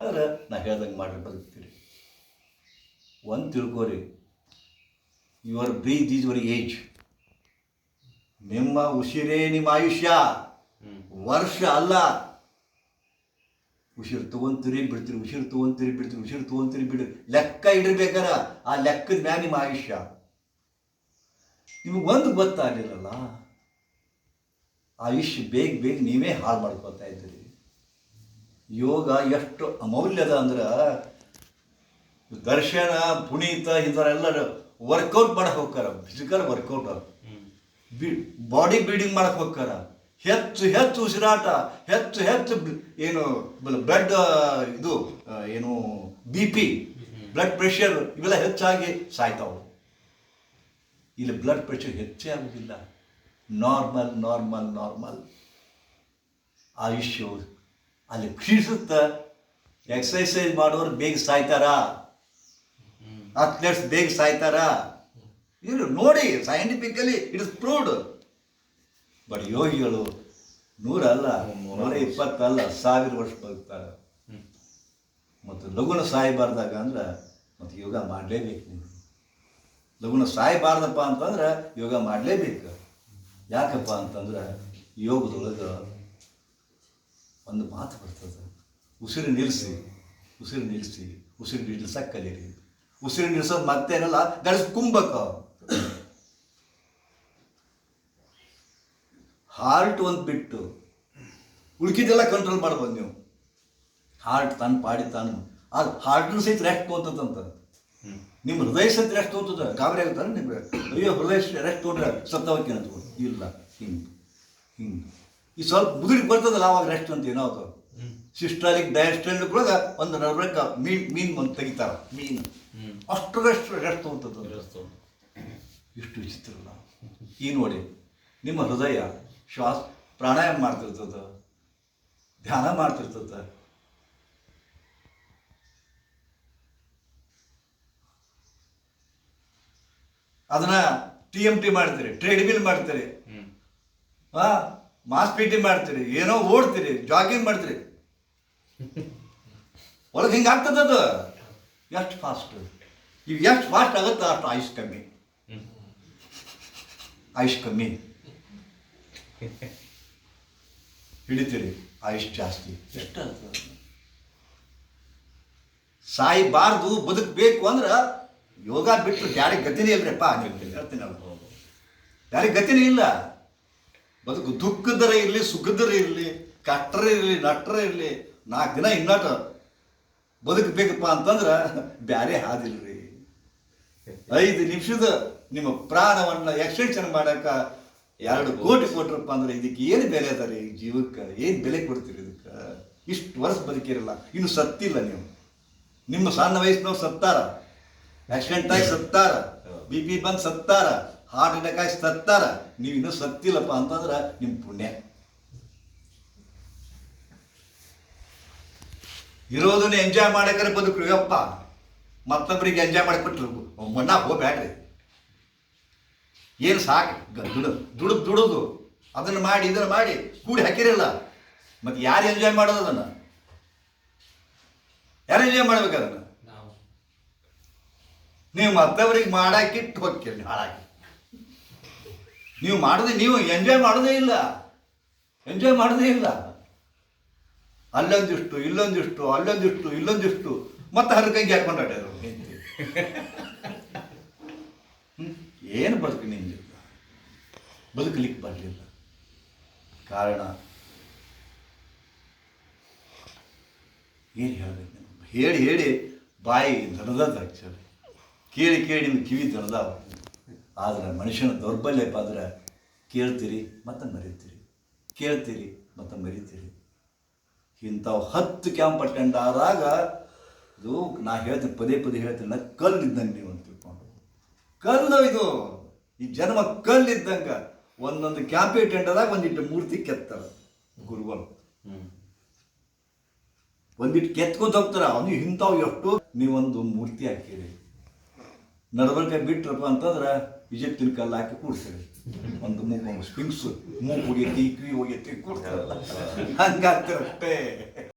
ಆದ್ರೆ ನಾ ಹೇಳ್ದಂಗೆ ಮಾಡ್ರಿ ಬದುಕ್ತೀರಿ. ಒಂದು ತಿಳ್ಕೊರಿ your breath is your age ನಿಮ್ಮ ಉಸಿರೇ ನಿಮ್ಮ ಆಯುಷ್ಯ. ವರ್ಷ ಅಲ್ಲ. ಉಸಿರು ತಗೊಂತೀರಿ ಬಿಡ್ತೀರಿ ಉಸಿರು ತಗೊಂತೀರಿ ಬಿಡ್ತೀರಿ ಉಸಿರು ತಗೊಂತೀರಿ ಬಿಡ್ರಿ. ಲೆಕ್ಕ ಇಡಬೇಕಾರ ಆ ಲೆಕ್ಕದ ಮ್ಯಾಲ ನಿಮ್ಮ ಆಯುಷ್ಯ. ನಿಮಗೆ ಒಂದು ಗೊತ್ತಾಗಲಿಲ್ಲಲ್ಲ. ಆಯುಷ್ಯ ಬೇಗ ಬೇಗ ನೀವೇ ಹಾಳು ಮಾಡ್ಕೊತಾ ಇದ್ದೀರಿ. ಯೋಗ ಎಷ್ಟು ಅಮೌಲ್ಯದ ಅಂದ್ರೆ ದರ್ಶನ, ಪುನೀತ ಇಂಥವರೆಲ್ಲ ವರ್ಕೌಟ್ ಮಾಡಕ್ಕೆ ಹೋಗ್ತಾರ physical workout B body building ಮಾಡಕ್ಕೆ ಹೋಗ್ತಾರ. ಹೆಚ್ಚು ಹೆಚ್ಚು ಉಸಿರಾಟ, ಹೆಚ್ಚು ಹೆಚ್ಚು ಏನು ಬ್ಲಡ್ ಇದು ಏನು ಬಿ ಪಿ ಬ್ಲಡ್ ಪ್ರೆಷರ್ ಇವೆಲ್ಲ ಹೆಚ್ಚಾಗಿ ಸಾಯ್ತಾವೆ. ಇಲ್ಲಿ ಬ್ಲಡ್ ಪ್ರೆಷರ್ ಹೆಚ್ಚೇ ಆಗೋದಿಲ್ಲ. ನಾರ್ಮಲ್ ನಾರ್ಮಲ್ ನಾರ್ಮಲ್ ಆಯುಷ್ಯ ಅಲ್ಲಿ ಕ್ಷೀಣಿಸುತ್ತ ಎಕ್ಸಸೈಸ್ ಮಾಡೋರು ಬೇಗ ಸಾಯ್ತಾರ? ಅಥ್ಲೆಟ್ಸ್ ಬೇಗ ಸಾಯ್ತಾರ? ಇದು ನೋಡಿ scientifically it is proved but ಯೋಗಿಗಳು ನೂರಲ್ಲ ನೂರ ಇಪ್ಪತ್ತಲ್ಲ ಸಾವಿರ ವರ್ಷ ಬದುಕ್ತಾರೆ. ಮತ್ತು ಲಘುನ ಸಾಯಬಾರ್ದಾಗ ಅಂದ್ರೆ ಮತ್ತು ಯೋಗ ಮಾಡಲೇಬೇಕು ನೀವು. ಲಗುನ ಸಾಯಬಾರ್ದಪ್ಪ ಅಂತಂದ್ರೆ ಯೋಗ ಮಾಡಲೇಬೇಕು. ಯಾಕಪ್ಪ ಅಂತಂದ್ರೆ ಯೋಗದೊಳಗೆ ಒಂದು ಮಾತು ಬರ್ತದೆ. ಉಸಿರು ನಿಲ್ಲಿಸಿ ಉಸಿರು ನಿಲ್ಲಿಸಿ, ಉಸಿರು ನಿಲ್ಲಿಸಕ್ಕೆ ಕಲೀರಿ. ಉಸಿರು ನಿಲ್ಲಿಸೋದು ಮತ್ತೇನಲ್ಲ ಗಡಿಸ್ ಕುಂಬಕ ಹಾರ್ಟ್ ಒಂದು ಬಿಟ್ಟು ಉಳ್ಕಿದೆಲ್ಲ ಕಂಟ್ರೋಲ್ ಮಾಡ್ಬೋದು ನೀವು. ಹಾರ್ಟ್ ತಾನು ಪಾಡಿ ತಾನು. ಅದು ಹಾರ್ಟ್ನು ಸಹಿತ ರೆಸ್ಟ್ ತೋತದಂತ ನಿಮ್ಮ ಹೃದಯ ಸಹಿತ ರೆಸ್ಟ್ ತೋತದ. ಗಾಬರಿ ಆಗುತ್ತಾನೆ ನಿಮ್ಗೆ ಅಯ್ಯೋ ಹೃದಯ ರೆಸ್ಟ್ ತೊಗೊಂಡ್ರೆ ಸತ್ತವಕ್ಕೆ ಇಲ್ಲ. ಹಿಂಗೆ. ಹಿಂಗೆ. ಈ ಸ್ವಲ್ಪ ಮುದುಡಿ ಬರ್ತದಲ್ಲ ಅವಾಗ ರೆಸ್ಟ್ ಅಂತ ಏನೋ ಅದು ಸಿಸ್ಟಾಲಿಕ್ ಡಯಾಸ್ಟ್ರಾಲಿಕ್ ಕೂಡ ಒಂದು ನರ್ವಕ್ಕ ಮೀನ್ ಮೀನ್ ಒಂದು ತೆಗಿತಾರ. ಮೀನು. ಅಷ್ಟು ರೆಸ್ಟ್ ರೆಸ್ಟ್ ತೊಗೊಂತದ ಇಷ್ಟು ವಿಚಿತ್ರ ಈ ನೋಡಿ ನಿಮ್ಮ ಹೃದಯ ಶ್ವಾಸ ಪ್ರಾಣಾಯಾಮ ಮಾಡ್ತಿರ್ತದ ಧ್ಯಾನ ಮಾಡ್ತಿರ್ತದ. ಅದನ್ನ ಟಿ ಎಂ ಟಿ ಮಾಡ್ತೀರಿ ಟ್ರೇಡ್ಮಿಲ್ ಮಾಡ್ತೀರಿ. ಹಾ ಮಾಸ್ ಪಿ ಟಿ ಮಾಡ್ತೀರಿ, ಏನೋ ಓಡ್ತೀರಿ ಜಾಗಿಂಗ್ ಮಾಡ್ತೀರಿ. ಒಳಗೆ ಹಿಂಗೆ ಆಗ್ತದ ಅದು. ಎಷ್ಟು ಫಾಸ್ಟ್ ಇವು ಎಷ್ಟು ಫಾಸ್ಟ್ ಆಗುತ್ತೆ ಅಷ್ಟು ಆಯುಷ್ ಕಮ್ಮಿ. ಆಯುಷ್ ಕಮ್ಮಿ. ಹಿಡಿತೀರಿ ಆಯುಷ್ ಜಾಸ್ತಿ. ಎಷ್ಟು ಸಾಯಬಾರ್ದು ಬದುಕಬೇಕು ಅಂದ್ರೆ ಯೋಗ ಬಿಟ್ಟು ಯಾರಿಗೆ ಗತಿನೇ ಇಲ್ಲರಿಪ್ಪ ನೀವು ಹೇಳ್ತೀನಲ್ಲ ಯಾರಿಗೆ ಗತಿನೇ ಇಲ್ಲ? ಬದುಕು ದುಃಖದರ ಇರಲಿ ಸುಖದರ ಇರಲಿ ಕಟ್ಟರ ಇರಲಿ ನಟ್ಟರ ಇರಲಿ ನಾಲ್ಕು ದಿನ ಇನ್ನಟ ಬದುಕಬೇಕಪ್ಪ ಅಂತಂದ್ರೆ ಬ್ಯಾರೆ ಹಾದಿಲ್ರಿ. ಐದು ನಿಮಿಷದ ನಿಮ್ಮ ಪ್ರಾಣವನ್ನು ಎಕ್ಸ್ಟೆನ್ಷನ್ ಮಾಡಕ ಎರಡು ಕೋಟಿ ಕೊಟ್ರಪ್ಪ ಅಂದ್ರೆ ಇದಕ್ಕೆ ಏನು ಬೆಲೆ ಅದ ರೀ? ಜೀವಕ್ಕೆ ಏನು ಬೆಲೆ ಕೊಡ್ತೀರಿ ಇದಕ್ಕೆ? ಇಷ್ಟು ವರ್ಷ ಬದುಕಿರಲ್ಲ ಇನ್ನು ಸತ್ತಿಲ್ಲ ನೀವು. ನಿಮ್ಮ ಸಣ್ಣ ವಯಸ್ಸಿನವ್ರು ಸತ್ತಾರ. ಆಕ್ಸಿಡೆಂಟ್ ಆಗಿ ಸತ್ತಾರ. ಬಿ ಪಿ ಬಂದು ಸತ್ತಾರ. ಹಾರ್ಟ್ ಅಟ್ಯಾಕ್ ಆಗಿ ಸತ್ತಾರ ನೀವು ಇನ್ನೂ ಸತ್ತಿಲ್ಲಪ್ಪ ಅಂತಂದ್ರೆ ನಿಮ್ಮ ಪುಣ್ಯ. ಇರೋದನ್ನ ಎಂಜಾಯ್ ಮಾಡಕ್ರೆ ಬದುಕು ಯಪ್ಪ. ಮತ್ತೊಬ್ಬರಿಗೆ ಎಂಜಾಯ್ ಮಾಡಿಕೊಟ್ರು ಮಣ್ಣ ಹೋಗ್ಬೇಡ್ರಿ ಏನು ಸಾಕು? ದುಡು ದುಡುದು ದುಡುದು. ಅದನ್ನು ಮಾಡಿ ಇದನ್ನು ಮಾಡಿ ಕೂಡಿ ಹಾಕಿರಲ್ಲ. ಮತ್ತೆ ಯಾರು ಎಂಜಾಯ್ ಮಾಡೋದು ಅದನ್ನು? ಯಾರು ಎಂಜಾಯ್ ಮಾಡ್ಬೇಕು ಅದನ್ನು? ನಾವು. ನೀವು ಮತ್ತೊಬ್ಬರಿಗೆ ಮಾಡಾಕಿಟ್ಟು ಹೋಗ್ತೀರಿ ಹಾಳಾಗಿ. ನೀವು ಮಾಡೋದೇ, ನೀವು ಎಂಜಾಯ್ ಮಾಡೋದೇ ಇಲ್ಲ. ಎಂಜಾಯ್ ಮಾಡೋದೇ ಇಲ್ಲ. ಅಲ್ಲೊಂದಿಷ್ಟು, ಇಲ್ಲೊಂದಿಷ್ಟು ಅಲ್ಲೊಂದಿಷ್ಟು, ಇಲ್ಲೊಂದಿಷ್ಟು. ಮತ್ತೆ ಹರಕಂಗೆ ಹಾಕೊಂಡು ಆಡ್ಯಾರ ಏನು ಬದುಕು ನಿಂಜ ಬದುಕಲಿಕ್ಕೆ ಬರಲಿಲ್ಲ. ಕಾರಣ? ಏನು ಹೇಳಬೇಕು ಹೇಳಿ ಹೇಳಿ. ಬಾಯಿ ದನದ ಆಕ್ಚುಲಿ ಕೇಳಿ ಕೇಳಿ ಕಿವಿ ದಣದಾವ ಆದ್ರೆ ಮನುಷ್ಯನ ದೌರ್ಬಲ್ಯ ಪಾದ್ರೆ ಕೇಳ್ತೀರಿ ಮತ್ತೆ ಮರಿತೀರಿ. ಕೇಳ್ತೀರಿ ಮತ್ತೆ ಮರಿತೀರಿ. ಇಂಥವು ಹತ್ತು ಕ್ಯಾಂಪ್ ಅಟೆಂಡ್ ಆದಾಗ ಇದು ನಾ ಹೇಳ್ತೀನಿ ಪದೇ ಪದೇ ಹೇಳ್ತೀನಿ ನಾ ಕಲ್ಲಿದ್ದಂಗೆ ನೀವು ಅಂತ ತಿಳ್ಕೊಂಡು. ಕಲ್ಲು ಇದು ಈ ಜನ್ಮ ಕಲ್ಲಿದ್ದಂಗೆ ಒಂದೊಂದು ಕ್ಯಾಂಪ್ ಅಟೆಂಡ್ ಆದಾಗ ಒಂದಿಟ್ಟು ಮೂರ್ತಿ ಕೆತ್ತಾರೆ ಗುರುಗಳು. ಒಂದಿಟ್ಟು ಕೆತ್ಕೊಂತ ಹೋಗ್ತಾರ ಅವನು ಇಂಥವು ಎಷ್ಟು ನೀವೊಂದು ಮೂರ್ತಿ ಹಾಕಿರಿ. ನಡವಳಿಕೆ ಬಿಟ್ರಪ್ಪ ಅಂತಂದ್ರೆ ಈಜಿಪ್ತಿನ ಕಲ್ಲು ಹಾಕಿ ಕೂಡ್ಸಿರಿ. ಒಂದು ಮೂಗು ಸ್ಪಿಂಕ್ಸ್ ಮೂಗು ಹೋಗೈತಿ ಕಿವಿ ಹೋಗೈತಿ ಕೂಡ್ತಾರಲ್ಲ ಹಂಗಾಗ್ತಿರಷ್ಟೇ